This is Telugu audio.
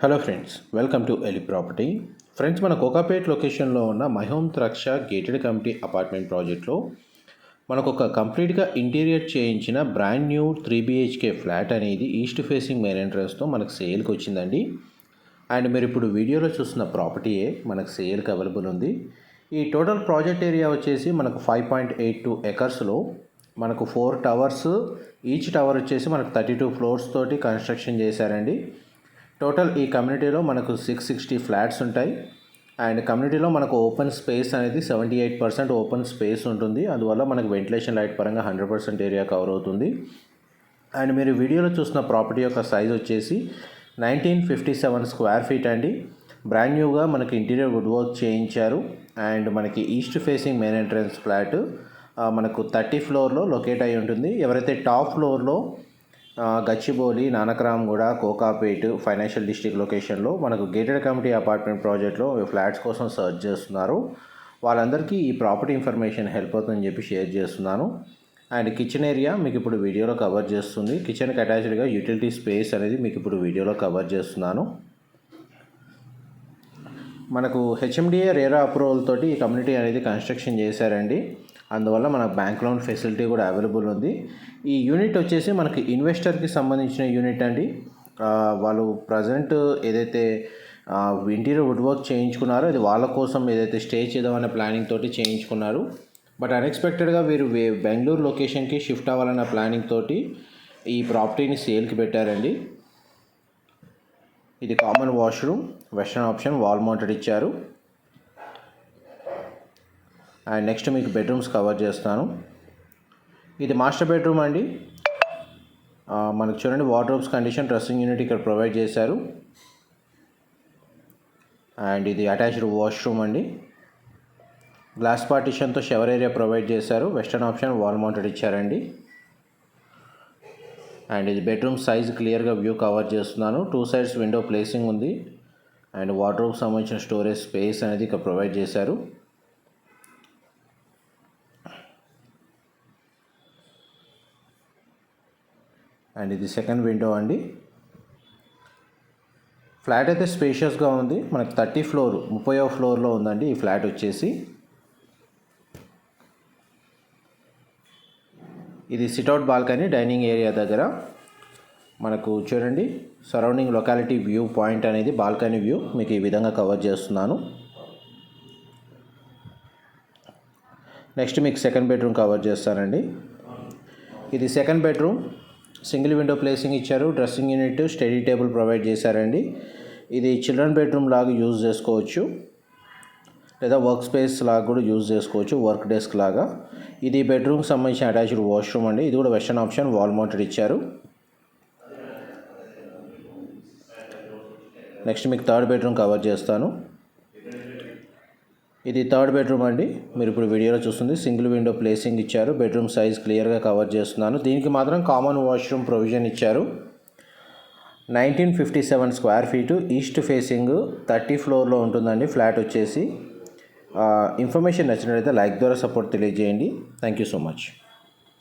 హలో ఫ్రెండ్స్ వెల్కమ్ టు ఎలి ప్రాపర్టీ ఫ్రెండ్స్ మన కోకాపేట్ లొకేషన్లో ఉన్న మహోమ్ ద్రక్ష గేటెడ్ కమిటీ అపార్ట్మెంట్ ప్రాజెక్ట్లో మనకు ఒక కంప్లీట్గా ఇంటీరియర్ చేయించిన brand new three BHK flat అనేది ఈస్ట్ ఫేసింగ్ మెయిన్ ఎంట్రన్స్తో మనకు సేల్కి వచ్చిందండి. అండ్ మీరు ఇప్పుడు వీడియోలో చూస్తున్న ప్రాపర్టీయే మనకు సేల్కి అవైలబుల్ ఉంది. ఈ టోటల్ ప్రాజెక్ట్ ఏరియా వచ్చేసి మనకు ఫైవ్ పాయింట్ ఎయిట్ టూ ఎకర్స్లో మనకు ఫోర్ టవర్స్ ఈచ్ టవర్ వచ్చేసి మనకు థర్టీ టూ ఫ్లోర్స్ తోటి కన్స్ట్రక్షన్ చేశారండి. టోటల్ ఈ కమ్యూనిటీలో మనకు సిక్స్ సిక్స్టీ ఫ్లాట్స్ ఉంటాయి. అండ్ కమ్యూనిటీలో మనకు ఓపెన్ స్పేస్ అనేది seventy eight percent open space ఉంటుంది. అందువల్ల మనకు వెంటిలేషన్ లైట్ పరంగా హండ్రెడ్ పర్సెంట్ ఏరియా కవర్ అవుతుంది. అండ్ మీరు వీడియోలో చూసిన ప్రాపర్టీ యొక్క సైజ్ వచ్చేసి nineteen fifty seven square feet అండి బ్రాండ్ న్యూగా మనకి ఇంటీరియర్ వుడ్ వర్క్ చేయించారు. అండ్ మనకి east facing main entrance flat మనకు థర్టీ ఫ్లోర్లో లొకేట్ అయి ఉంటుంది. ఎవరైతే టాప్ ఫ్లోర్లో గచ్చిబౌలి నానక్రామ్గూడ కోకాపేట్ ఫైనాన్షియల్ డిస్ట్రిక్ట్ లొకేషన్లో మనకు గేటెడ్ కమిటీ అపార్ట్మెంట్ ప్రాజెక్ట్లో ఫ్లాట్స్ కోసం సర్చ్ చేస్తున్నారు. వాళ్ళందరికీ ఈ ప్రాపర్టీ ఇన్ఫర్మేషన్ హెల్ప్ అవుతుందని చెప్పి షేర్ చేస్తున్నాను. అండ్ కిచెన్ ఏరియా మీకు ఇప్పుడు వీడియోలో కవర్ చేస్తుంది. కిచెన్కి అటాచ్డ్గా యూటిలిటీ స్పేస్ అనేది మీకు ఇప్పుడు వీడియోలో కవర్ చేస్తున్నాను. మనకు హెచ్ఎండిఏ రేరా అప్రూవల్ తోటి ఈ కమ్యూనిటీ అనేది కన్స్ట్రక్షన్ చేశారండి. అందువల్ల మన బ్యాంక్ లోన్ ఫెసిలిటీ కూడా అవైలబుల్ ఉంది. ఈ యూనిట్ వచ్చేసి మనకి ఇన్వెస్టర్కి సంబంధించిన యూనిట్ అండి. వాళ్ళు ప్రజెంట్ ఏదైతే ఇంటీరియర్ వుడ్ వర్క్ చేయించుకున్నారో అది వాళ్ళ కోసం ఏదైతే స్టే చేద్దామనే ప్లానింగ్ తోటి చేయించుకున్నారు. బట్ అన్ఎక్స్పెక్టెడ్గా వీరు బెంగళూరు లొకేషన్కి షిఫ్ట్ అవ్వాలన్న ప్లానింగ్ తోటి ఈ ప్రాపర్టీని సేల్కి పెట్టారండి. ఇది common washroom western option wall mounted ఇచ్చారు. అండ్ నెక్స్ట్ మీకు బెడ్రూమ్స్ కవర్ చేస్తాను. ఇది మాస్టర్ బెడ్రూమ్ అండి. మనకు చూడండి వార్డ్రోబ్స్ కండిషన్ డ్రెస్సింగ్ యూనిట్ ఇక్కడ ప్రొవైడ్ చేశారు. అండ్ ఇది అటాచ్డ్ వాష్రూమ్ అండి. గ్లాస్ పార్టిషన్తో షవర్ ఏరియా ప్రొవైడ్ చేశారు. వెస్టర్న్ ఆప్షన్ వాల్ మౌంటెడ్ ఇచ్చారండి. అండ్ ఇది బెడ్రూమ్ సైజ్ క్లియర్గా వ్యూ కవర్ చేస్తున్నాను. టూ సైడ్స్ విండో ప్లేసింగ్ ఉంది. అండ్ వార్డ్రోబ్ సంబంధించిన స్టోరేజ్ స్పేస్ అనేది ఇక్కడ ప్రొవైడ్ చేశారు. అండ్ ఇది సెకండ్ విండో అండి. ఫ్లాట్ అయితే స్పేషియస్గా ఉంది. మనకు థర్టీ ఫ్లోర్ ముప్పై ఫ్లోర్లో ఉందండి ఈ ఫ్లాట్ వచ్చేసి. ఇది సిట్అవుట్ బాల్కనీ డైనింగ్ ఏరియా దగ్గర. మనకు చూడండి సరౌండింగ్ లొకాలిటీ వ్యూ పాయింట్ అనేది బాల్కనీ వ్యూ. మీకు ఈ విధంగా కవర్ చేస్తున్నాను. నెక్స్ట్ మీకు సెకండ్ బెడ్రూమ్ కవర్ చేస్తానండి. ఇది second bedroom. Single window placing ఇచ్చారు. Dressing unit study table provide చేశారండి. ఇది చిల్డ్రన్ బెడ్రూమ్ లాగా యూజ్ చేసుకోవచ్చు. లేదా వర్క్ స్పేస్ లాగా కూడా యూజ్ చేసుకోవచ్చు వర్క్ డెస్క్ లాగా. ఇది బెడ్రూమ్కి సంబంధించిన అటాచ్డ్ వాష్రూమ్ అండి. ఇది కూడా వెస్టర్న్ ఆప్షన్ వాల్ మౌంటెడ్ ఇచ్చారు. నెక్స్ట్ మీకు థర్డ్ బెడ్రూమ్ కవర్ చేస్తాను. ఇది థర్డ్ బెడ్రూమ్ అండి. మీరు ఇప్పుడు వీడియోలో చూస్తుంది. సింగిల్ విండో ప్లేసింగ్ ఇచ్చారు. బెడ్రూమ్ సైజ్ క్లియర్గా కవర్ చేస్తున్నాను. దీనికి మాత్రం కామన్ వాష్రూమ్ ప్రొవిజన్ ఇచ్చారు. Nineteen fifty seven square feet. East facing thirty ఫ్లోర్లో ఉంటుందండి. ఫ్లాట్ వచ్చేసి. ఇన్ఫర్మేషన్ నచ్చినట్లయితే లైక్ ద్వారా సపోర్ట్ తెలియజేయండి. Thank you so much.